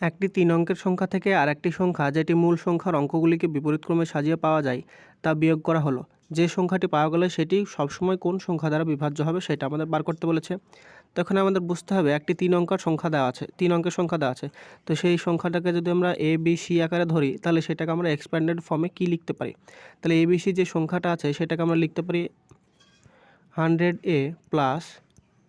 একটি তিন অঙ্কের সংখ্যা থেকে আরেকটি সংখ্যা যেটি মূল সংখ্যার অঙ্কগুলিকে বিপরীতক্রমে সাজিয়ে পাওয়া যায়, তা বিয়োগ করা হলো। যে সংখ্যাটি পাওয়া গেলে সেটি সবসময় কোন সংখ্যা দ্বারা বিভাজ্য হবে সেটা আমাদের বার করতে বলেছে। তখন আমাদের বুঝতে হবে একটি তিন অঙ্কের সংখ্যা দেওয়া আছে, তিন অঙ্কের সংখ্যা দেওয়া আছে। তো সেই সংখ্যাটাকে যদি আমরা এ বি সি আকারে ধরি, তাহলে সেটাকে আমরা এক্সপ্যান্ডেড ফর্মে কী লিখতে পারি? তাহলে এ বি সি যে সংখ্যাটা আছে সেটাকে আমরা লিখতে পারি hundred A plus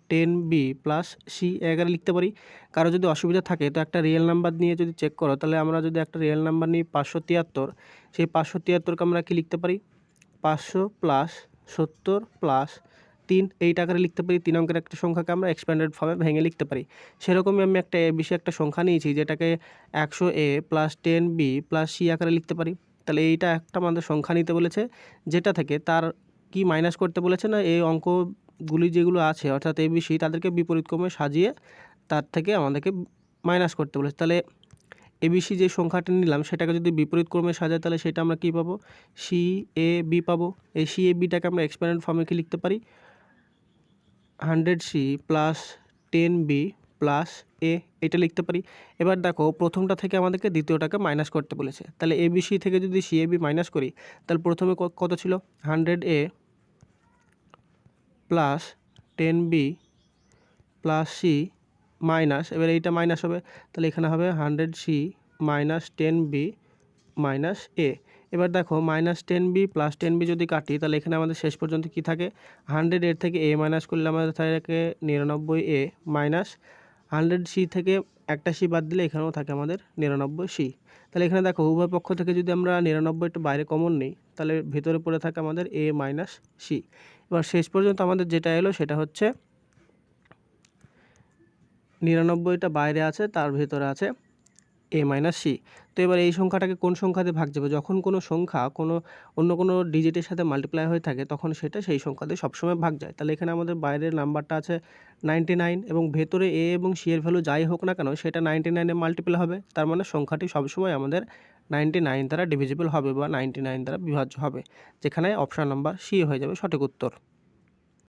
ten B plus C এগারো লিখতে পারি। কারও যদি অসুবিধা থাকে, তো একটা রিয়েল নাম্বার নিয়ে যদি চেক করো, তাহলে আমরা যদি একটা রিয়েল নাম্বার নিই পাঁচশো তিয়াত্তর, সেই পাঁচশো তিয়াত্তরকে আমরা কী লিখতে পারি? পাঁচশো প্লাস সত্তর প্লাস তিন এই টাকারে লিখতে পারি। তিন অঙ্কের একটা সংখ্যাকে আমরা এক্সপ্যান্ডেড ফর্মে ভেঙে লিখতে পারি। সেরকমই আমি একটা এ বিষয়ে একটা সংখ্যা নিয়েছি, যেটাকে একশো A plus ten B plus C আকারে লিখতে পারি। তাহলে এইটা একটা আমাদের সংখ্যা নিতে বলেছে, যেটা থেকে তার কি মাইনাস করতে বলেছে না, এই অঙ্কগুলি যেগুলো আছে, অর্থাৎ এ বি সি তাদেরকে বিপরীতক্রমে সাজিয়ে তার থেকে আমাদেরকে মাইনাস করতে বলেছে। তাহলে এবিসি যে সংখ্যাটা নিলাম, সেটাকে যদি বিপরীত ক্রমে সাজাই, তাহলে সেটা আমরা কী পাবো? সি এ বি পাবো। এই সি এ বিটাকে আমরা এক্সপ্যান্ডেড ফর্মে কি লিখতে পারি? Hundred C plus ten B plus A এটা লিখতে পারি। এবার দেখো, প্রথমটা থেকে আমাদেরকে দ্বিতীয়টাকে মাইনাস করতে বলেছে। তাহলে এ বি সি থেকে যদি সি এ বি মাইনাস করি, তাহলে প্রথমে কত ছিল? Hundred A plus ten B plus C minus, এবার এইটা মাইনাস হবে, তাহলে এখানে হবে hundred C minus ten B minus A. এবার দেখো minus ten B plus ten B যদি কাটি, তাহলে এখানে আমাদের শেষ পর্যন্ত কি থাকে? হান্ড্রেড এর থেকে এ মাইনাস করলে আমাদের থাকে নিরানব্বই এ মাইনাস হান্ড্রেড সি থেকে একটা সি বাদ দিলে এখানেও থাকে আমাদের নিরানব্বই সি। তাহলে এখানে দেখো উভয় পক্ষ থেকে যদি আমরা নিরানব্বইটা বাইরে কমন নিই, তাহলে ভেতরে পড়ে থাকে আমাদের এ মাইনাস সি। এবার শেষ পর্যন্ত আমাদের যেটা এলো সেটা হচ্ছে নিরানব্বইটা বাইরে আছে তার ভেতরে আছে। এ মাইনাস সি তো এবার এই সংখ্যাটাকে কোন সংখ্যা দিয়ে ভাগ যাবে? যখন কোনো সংখ্যা কোনো অন্য কোনো ডিজিটের সাথে মাল্টিপ্লাই হয়ে থাকে, তখন সেটা সেই সংখ্যা দিয়ে সবসময় ভাগ যায়। তাহলে এখানে আমাদের বাইরের নাম্বারটা আছে নাইনটি নাইন এবং ভেতরে এ এবং সি এর ভ্যালু যাই হোক না কেন, সেটা নাইনটি নাইনে মাল্টিপ্লাই হবে। তার মানে সংখ্যাটি সবসময় আমাদের নাইনটি নাইন দ্বারা ডিভিজিবল হবে বা নাইনটি নাইন দ্বারা বিভাজ্য হবে, যেখানে অপশান নাম্বার সি হয়ে যাবে সঠিক উত্তর।